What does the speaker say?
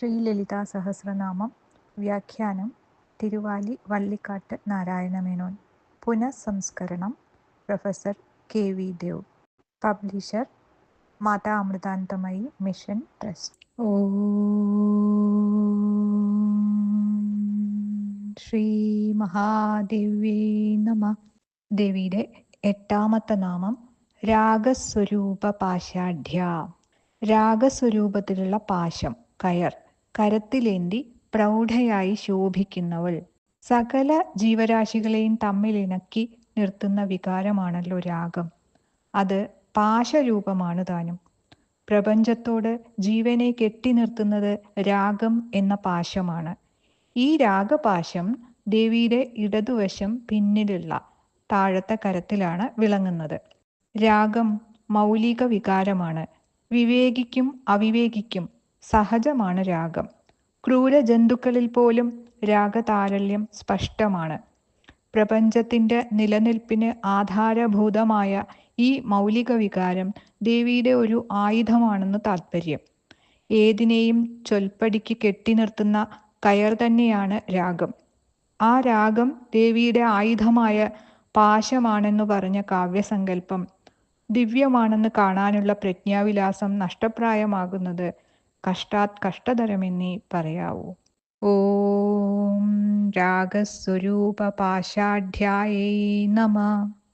ശ്രീലളിതാ സഹസ്രനാമം വ്യാഖ്യാനം Thiruvali Vallikkattu Narayana Menon പുനഃസംസ്കരണം professor K V Dev publisher Mata Amritanandamayi mission trust. ഓ ശ്രീ മഹാദേവ്യേ നമ. ദേവിയുടെ എട്ടാമത്തെ നാമം രാഗസ്വരൂപ പാശാഢ്യ. രാഗസ്വരൂപത്തിലുള്ള പാശം കയർ. കരത്തിലേന്തി പ്രൗഢയായി ശോഭിക്കുന്നവൾ. സകല ജീവരാശികളെയും തമ്മിലിണക്കി നിർത്തുന്ന വികാരമാണല്ലോ രാഗം. അത് പാശരൂപമാണ് താനും. പ്രപഞ്ചത്തോട് ജീവനെ കെട്ടി നിർത്തുന്നത് രാഗം എന്ന പാശമാണ്. ഈ രാഗപാശം ദേവിയുടെ ഇടതുവശം പിന്നിലുള്ള താഴത്തെ കരത്തിലാണ് വിളങ്ങുന്നത്. രാഗം മൗലിക വികാരമാണ്. വിവേകിക്കും അവിവേകിക്കും സഹജമാണ് രാഗം. ക്രൂര ജന്തുക്കളിൽ പോലും രാഗതാരല്യം സ്പഷ്ടമാണ്. പ്രപഞ്ചത്തിന്റെ നിലനിൽപ്പിന് ആധാരഭൂതമായ ഈ മൗലിക വികാരം ദേവിയുടെ ഒരു ആയുധമാണെന്ന് താത്പര്യം. ഏതിനെയും ചൊൽപ്പടിക്ക് കെട്ടി നിർത്തുന്ന കയർ തന്നെയാണ് രാഗം. ആ രാഗം ദേവിയുടെ ആയുധമായ പാശമാണെന്ന് പറഞ്ഞ കാവ്യസങ്കല്പം ദിവ്യമാണെന്ന് കാണാനുള്ള പ്രജ്ഞാവിലാസം നഷ്ടപ്രായമാകുന്നത് കഷ്ടാത് കഷ്ടതരമെന്നേ പറയാവൂ. ഓം രാഗസ്വരൂപ പാശാഢ്യായേ നമ.